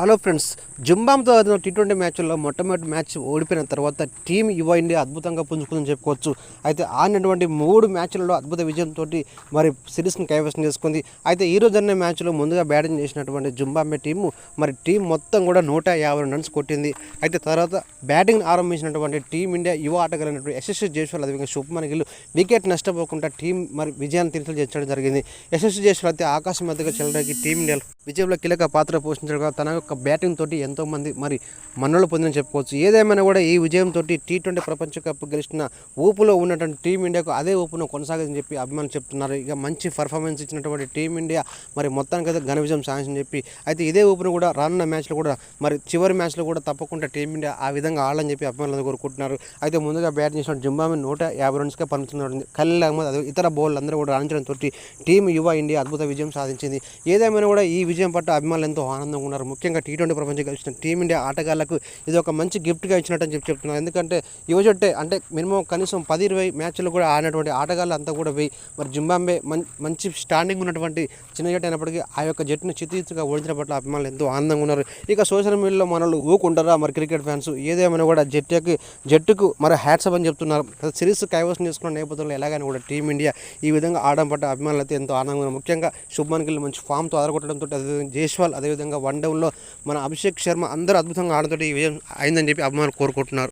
Hello friends జింబాంతో ఆడిన T twenty మ్యాచ్లో మొట్టమొదటి మ్యాచ్ ఓడిపోయిన తర్వాత టీం యువ ఇండియా అద్భుతంగా పుంజుకుందని చెప్పుకోవచ్చు. అయితే ఆడినటువంటి మూడు మ్యాచ్లలో అద్భుత విజయంతో మరి సిరీస్ని కైవసం చేసుకుంది. అయితే ఈ రోజు అనే మ్యాచ్లో ముందుగా బ్యాటింగ్ చేసినటువంటి జింబాంబే టీము మరి టీం మొత్తం కూడా నూట యాభై రన్స్ కొట్టింది. అయితే తర్వాత బ్యాటింగ్ ఆరంభించినటువంటి టీం ఇండియా యువ ఆటగాళ్ళైనటువంటి యశస్వి జైస్వాల్ అదేవిధంగా శుభ్మన్ గిల్ వికెట్ నష్టపోకుండా టీం మరి విజయాన్ని తీర్చలు చేర్చడం జరిగింది. యశస్వి జైస్వాల్ అయితే ఆకాశం మధ్యగా చెల్లడానికి టీం ఇండియా విజయంలో కీలక పాత్ర పోషించడం తన యొక్క బ్యాటింగ్ తోటి ఎంతోమంది మరి మన్నలు పొందని చెప్పుకోవచ్చు. ఏదేమైనా కూడా ఈ విజయంతో టీ ట్వంటీ ప్రపంచ కప్ గెలిచిన ఊపులో ఉన్నటువంటి టీమిండియాకు అదే ఊపును కొనసాగదని చెప్పి అభిమానులు చెప్తున్నారు. ఇక మంచి పర్ఫార్మెన్స్ ఇచ్చినటువంటి టీమిండియా మరి మొత్తానికి అయితే ఘన విజయం సాధించని చెప్పి అయితే ఇదే ఊపును కూడా రానున్న మ్యాచ్లో కూడా మరి చివరి మ్యాచ్లో కూడా తప్పకుండా టీమిండియా ఆ విధంగా ఆడాలని చెప్పి అభిమానులు కోరుకుంటున్నారు. అయితే ముందుగా బ్యాట్ చేసిన జింబాబే నూట యాభై రన్స్కే పరిమితున్నది ఖలీల్ అహ్మద్ అదే ఇతర బౌలర్లు అందరూ కూడా రాణించడంతో టీం యువ ఇండియా అద్భుత విజయం సాధించింది. ఏదేమైనా కూడా ఈ విజయం పట్ల అభిమానులు ఎంతో ఆనందంగా ఉన్నారు. ముఖ్యంగా టీ ట్వంటీ ప్రపంచం గెలిచిన టీమిండియా ఆటగాళ్ళకు ఇది ఒక మంచి గిఫ్ట్గా ఇచ్చినట్టు అని చెప్పి చెప్తున్నారు. ఎందుకంటే యువజట్టే అంటే మినిమం కనీసం పది ఇరవై మ్యాచ్లు కూడా ఆడినటువంటి ఆటగాళ్ళు అంతా కూడా పోయి మరి జింబాంబే మం- మంచి స్టాండింగ్ ఉన్నటువంటి చిన్న జట్టు అయినప్పటికీ ఆ యొక్క జట్టును చితిగా ఓడించిన పట్ల అభిమానులు ఎంతో ఆనందంగా ఉన్నారు. ఇక సోషల్ మీడియాలో మనల్ని ఊకుంటారా? మరి క్రికెట్ ఫ్యాన్స్ ఏదేమైనా కూడా జట్టుకి జట్టుకు మరి హ్యాట్సప్ అని చెప్తున్నారు. సిరీస్ కైవసం చేసుకున్న నేపథ్యంలో ఎలాగైనా కూడా టీమిండియా ఈ విధంగా ఆడడం పట్ల అభిమానులు అయితే ఎంతో ఆనందంగా ఉన్నారు. ముఖ్యంగా శుభ్మన్ గిల్ మంచి ఫామ్తో ఆదరగొట్టడంతో అదేవిధంగా జైస్వాల్ అదేవిధంగా వన్ డౌన్లో మన అభిషేక్ శర్మ అందరూ అద్భుతంగా ఆడడంతో ఈ విజయం అయిందని చెప్పి అభిమానులు కోరుకుంటున్నారు.